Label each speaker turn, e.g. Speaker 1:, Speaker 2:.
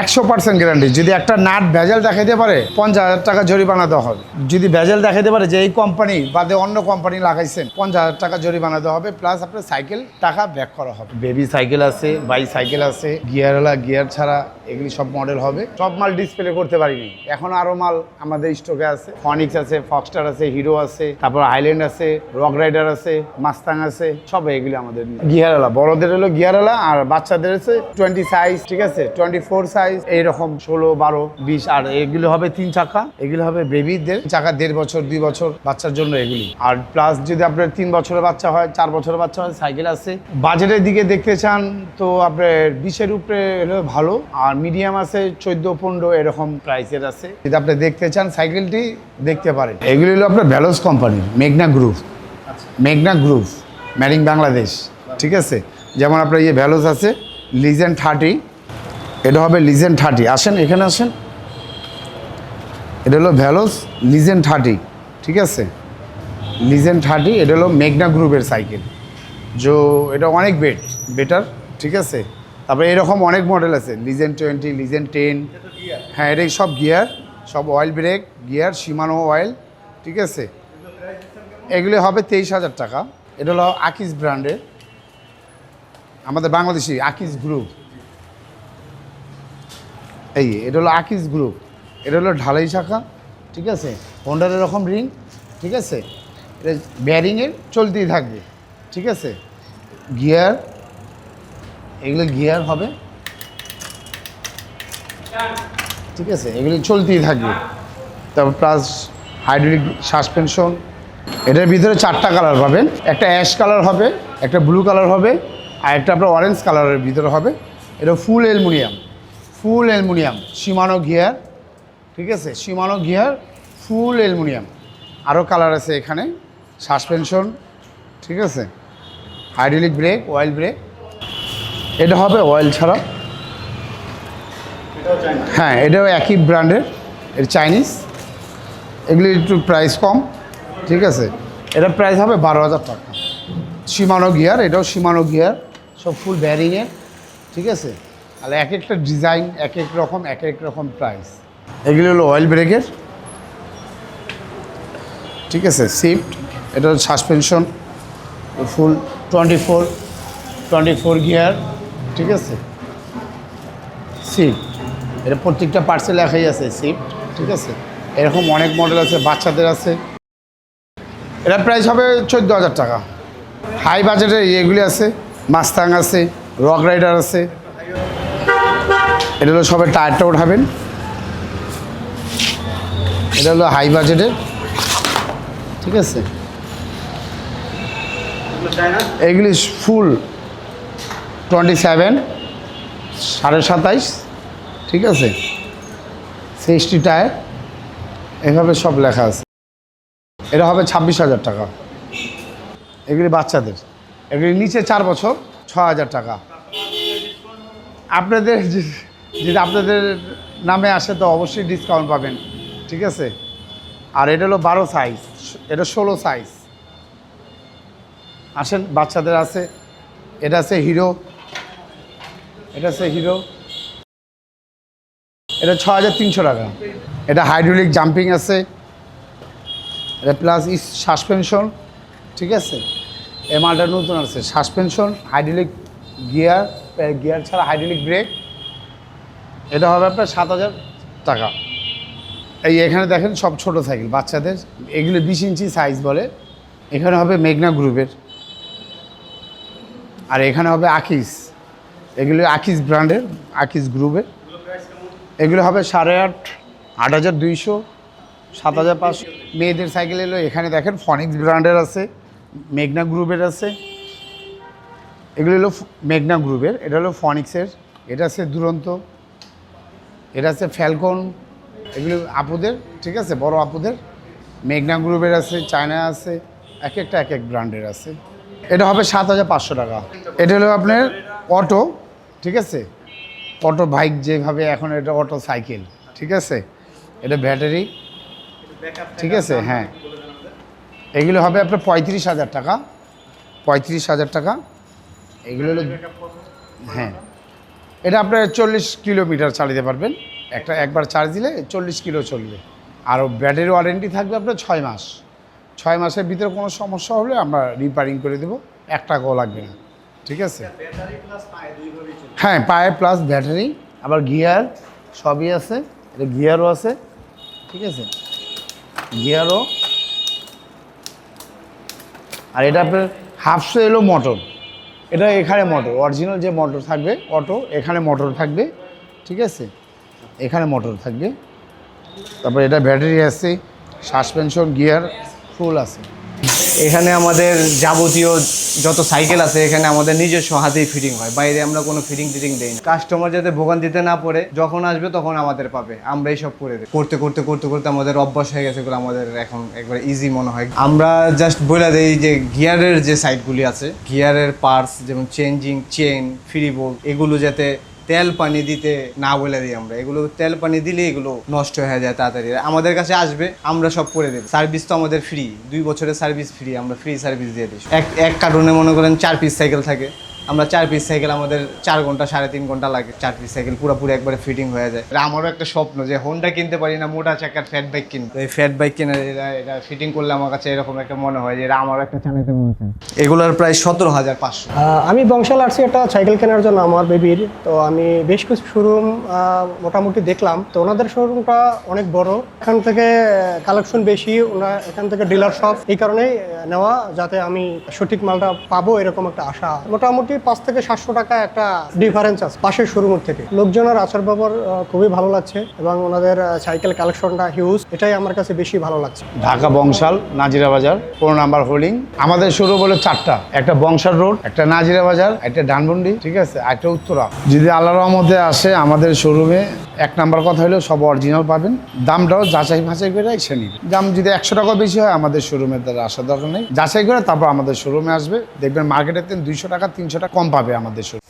Speaker 1: একশো percent guarantee যদি একটা নাট ভেজাল দেখাইতে পারে পঞ্চাশ হাজার টাকা জরিমানা দেওয়া হবে। যদি ভেজাল দেখাইতে পারে যে এই কোম্পানি বাদে অন্য কোম্পানি লাগাইছেন পঞ্চাশ হাজার টাকা জরিমানা দেওয়া হবে প্লাস আপনার সাইকেল টাকা ব্যাক করা হবে। বেবি সাইকেল আছে বাই সাইকেল আছে গিয়ারওয়ালা গিয়ার ছাড়া এগুলি সব মডেল হবে। সব মাল ডিসপ্লে করতে পারিনি। এখন আরও মাল আমাদের স্টকে আছে। ফনিক্স আছে ফক্সটার আছে হিরো আছে তারপর হাইল্যান্ড আছে রক রাইডার আছে মাস্তাং আছে সব এগুলি আমাদের গিয়ারওয়ালা বড়দের হলো গিয়ারওয়ালা আর বাচ্চাদের আছে টোয়েন্টি সাইজ ঠিক আছে? টোয়েন্টি ফোর সাইজ এইরকম ষোলো বারো বিশ আর এগুলো হবে তিন চাকা। এগুলো হবে বেবিদের চাকা দেড় বছর দুই বছর বাচ্চার জন্য এগুলি। আর প্লাস যদি আপনার তিন বছরের বাচ্চা হয় চার বছরের বাচ্চা হয় সাইকেল আছে। বাজেটের দিকে দেখতে চান তো আপনার বিশের উপরে হলে ভালো। আর মিডিয়াম আছে চোদ্দ পনেরো এরকম প্রাইসের আছে। যদি আপনি দেখতে চান সাইকেলটি দেখতে পারেন। এগুলি হলো আপনার ভ্যালোস কোম্পানি মেঘনা গ্রুপ মেঘনা গ্রুপ ম্যারিং বাংলাদেশ ঠিক আছে? যেমন আপনার ইয়ে ভ্যালোস আছে লিজেন্ড থার্টি এটা হবে লিজেন্ড থার্টি আসেন, এখানে আসেন। এটা হলো ভ্যালোস লিজেন্ড থার্টি ঠিক আছে? লিজেন্ড থার্টি এটা হলো মেঘনা গ্রুপের সাইকেল যো এটা অনেক বেট বেটার ঠিক আছে? তারপরে এরকম অনেক মডেল আছে। লিজেন্ড টোয়েন্টি লিজেন্ড টেন হ্যাঁ এটাই সব গিয়ার সব oil brake gear Shimano oil ঠিক আছে? এগুলি হবে তেইশ হাজার টাকা। এটা হলো আকিস ব্র্যান্ডের আমাদের বাংলাদেশি আকিস গ্রুপ এই এটা হলো আকিস গ্রুপ এটা হলো ঢালাই শাখা, ঠিক আছে? হোন্ডার এরকম রিং ঠিক আছে? এটা ব্যারিংয়ের চলতেই থাকবে, ঠিক আছে? গিয়ার এগুলো গিয়ার হবে। ঠিক আছে? এগুলি চলতেই থাকবে। তারপর প্লাস হাইড্রোলিক সাসপেনশন এটার ভিতরে চারটা কালার পাবেন। একটা অ্যাশ কালার হবে, একটা ব্লু কালার হবে, আর একটা আপনার অরেঞ্জ কালারের ভিতরে হবে। এটা full aluminium full aluminium Shimano gear ঠিক আছে? Shimano gear full aluminium. আরও কালার আছে এখানে সাসপেনশন ঠিক আছে? Hydraulic brake oil brake. এটা হবে অয়েল ছাড়া। হ্যাঁ এটাও একই ব্র্যান্ডের এটা চাইনিজ। এগুলি একটু প্রাইস কম ঠিক আছে? এটা প্রাইস হবে বারো হাজার টাকা। সীমানো গিয়ার এটাও সীমানো গিয়ার সব ফুল ব্যারিংয়ের ঠিক আছে? আর এক একটা ডিজাইন, এক এক রকম, এক এক রকম প্রাইস এগুলি হলো অয়েল ব্রেকের ঠিক আছে সিফট এটা suspension full twenty four twenty four gear ঠিক আছে? সিফট এটা প্রত্যেকটা পার্সেল লেখাই আছে সিফট ঠিক আছে? এরকম অনেক মডেল আছে, বাচ্চাদের আছে। এটা প্রাইস হবে চোদ্দ হাজার টাকা। হাই বাজেটের এগুলি আছে মাস্তাং আছে রক রাইডার আছে। এটা হলো সবে টায়ারটা উঠাবেন এটা হলো হাই বাজেটের ঠিক আছে? এগুলি ফুল টোয়েন্টি সেভেন সাড়ে সাতাইশ, ঠিক আছে? Sixty tyre. এভাবে সব লেখা আছে। এটা হবে ছাব্বিশ হাজার টাকা। এগুলি বাচ্চাদের। এগুলি নিচে চার বছর ছ হাজার টাকা। আপনাদের যদি আপনাদের নামে আসে তো অবশ্যই ডিসকাউন্ট পাবেন, ঠিক আছে? আর এটা হলো বারো সাইজ এটা ষোলো সাইজ আসেন, বাচ্চাদের আছে, এটা আছে হিরো এটা আছে হিরো এটা ছ হাজার তিনশো টাকা। এটা হাইড্রোলিক জাম্পিং আছে। এটা প্লাস ইস সাসপেনশন ঠিক আছে? মালটা নতুন আছে সাসপেনশন হাইড্রোলিক গিয়ার গিয়ার ছাড়া হাইড্রোলিক ব্রেক এটা হবে আপনার সাত হাজার টাকা। এই এখানে দেখেন সব ছোট সাইকেল, বাচ্চাদের। এগুলো বিশ ইঞ্চি সাইজ বলে। এখানে হবে মেঘনা গ্রুপের আর এখানে হবে আকিস। এগুলো আকিস ব্র্যান্ডের আকিস গ্রুপের এগুলো হবে সাড়ে আট আট হাজার দুইশো, সাত হাজার পাঁচশো। মেয়েদের সাইকেল এলো, এখানে দেখেন ফনিক্স ব্র্যান্ডের আছে, মেঘনা গ্রুপের আছে। এগুলো হলো মেঘনা গ্রুপের এটা হলো ফনিক্সের এটা আছে দুরন্ত। এটা আছে ফ্যালকন এগুলো আপুদের, ঠিক আছে? বড় আপুদের। মেঘনা গ্রুপের আছে চায়না আছে, এক একটা, এক এক ব্র্যান্ডের আছে। এটা হবে সাত হাজার পাঁচশো টাকা। এটা হলো আপনার অটো, ঠিক আছে? অটো বাইক যেভাবে এখন এটা অটো সাইকেল ঠিক আছে? এটা ব্যাটারি ঠিক আছে? হ্যাঁ। এগুলো হবে আপনার পঁয়ত্রিশ হাজার টাকা। পঁয়ত্রিশ হাজার টাকা। এগুলো হলো হ্যাঁ। এটা আপনার চল্লিশ কিলোমিটার চালাতে পারবেন। একটা একবার চার্জ দিলে চল্লিশ কিলো চলবে। আর ব্যাটারি ওয়ারেন্টি থাকবে আপনার ছয় মাস। ছয় মাসের ভিতরে কোনো সমস্যা হলে আমরা রিপেয়ারিং করে দেবো। এক টাকাও লাগবে না। ঠিক আছে? হ্যাঁ পায়ে প্লাস ব্যাটারি আবার গিয়ার সবই আছে। এটা গিয়ারও আছে। ঠিক আছে? গিয়ারও আর এটা আপনার হাফশো এলো মোটর এটা এখানে মোটর অরিজিনাল যে মোটর থাকবে অটো এখানে মোটর থাকবে, ঠিক আছে? এখানে মোটর থাকবে। তারপর এটা ব্যাটারি আছে সাসপেনশন গিয়ার ফুল আছে।
Speaker 2: এখানে আমাদের যাবতীয় যত সাইকেল আছে, এখানে আমাদের নিজস্ব হাতেই ফিটিং হয়। বাইরে আমরা কোনো ফিটিং টিটিং দেই না। কাস্টমার যাতে ভোগান দিতে না পড়ে, যখন আসবে তখন আমাদের পাবে। আমরা এইসব করে দিই করতে করতে করতে করতে আমাদের অভ্যাস হয়ে গেছে এগুলো আমাদের এখন একবার ইজি মনে হয়। আমরা জাস্ট বলে দেই যে গিয়ারের যে সাইডগুলি আছে, গিয়ারের পার্টস যেমন চেঞ্জিং চেন ফ্রি বোল্ট এগুলো যাতে তেল পানি দিতে না বলে দিই আমরা। এগুলো তেল পানি দিলে এগুলো নষ্ট হয়ে যায় তাড়াতাড়ি। আমাদের কাছে আসবে, আমরা সব করে দেবো। সার্ভিস তো আমাদের ফ্রি দুই বছরের সার্ভিস ফ্রি আমরা ফ্রি সার্ভিস দিয়ে দিই। এক এক কার্টুনে মনে করেন চার পিস সাইকেল থাকে। আমরা চার পিস সাইকেল আমাদের চার ঘণ্টা, সাড়ে তিন ঘণ্টা লাগে চার পিস সাইকেল পুরোপুরি একবারে ফিটিং হয়ে যায়। আমারও একটা স্বপ্ন যে হোন্ডা কিনতে পারি না, মোটা চাকার ফ্যাট বাইক কিনতে। এই ফ্যাট বাইক কিনে এটা এটা ফিটিং করলে আমার কাছে এরকম একটা মনে হয় যে এটা আমারও একটা চালাতে মনে হয়। এগুলোর প্রায় সতেরো হাজার পাঁচশো।
Speaker 3: আমি বংশাল আসছি একটা সাইকেল কেনার জন্য আমার বেবির তো আমি বেশ কিছু শোরুম মোটামুটি দেখলাম। তো ওনাদের শোরুমটা অনেক বড়। এখান থেকে কালেকশন বেশি। ওনার এখান থেকে ডিলার শপ এই কারণেই নেওয়া, যাতে আমি সঠিক মালটা পাবো এরকম একটা আশা। মোটামুটি পাঁচ থেকে সাতশো টাকা একটা ডিফারেন্স আছে পাশের শোরুমের থেকে। লোকজনের আচার ব্যবহার খুবই ভালো লাগছে এবং ওনাদের সাইকেল কালেকশনটা হিউজ এটাই আমার কাছে বেশি ভালো লাগছে।
Speaker 1: ঢাকা বংশাল, নাজিরা বাজার পনেরো নাম্বার হোল্ডিং। আমাদের শুরু বলে চারটা। একটা বংশাল রোড, একটা নাজিরা বাজার, একটা ডানবন্ডি ঠিক আছে একটা উত্তরা। যদি আল্লাহ রহমতে আসে আমাদের শোরুমে এক নাম্বার কথা হলো সব অরিজিনাল পাবেন। দামটাও যাচাই ফাঁচাই করে এসে নিবে। দাম যদি একশো টাকা বেশি হয়, আমাদের শোরুমের দ্বারা আসার দরকার নেই। যাচাই করে তারপর আমাদের শোরুমে আসবে। দেখবেন মার্কেটের দুইশো টাকা, তিনশো টাকা কম পাবে আমাদের শোরুম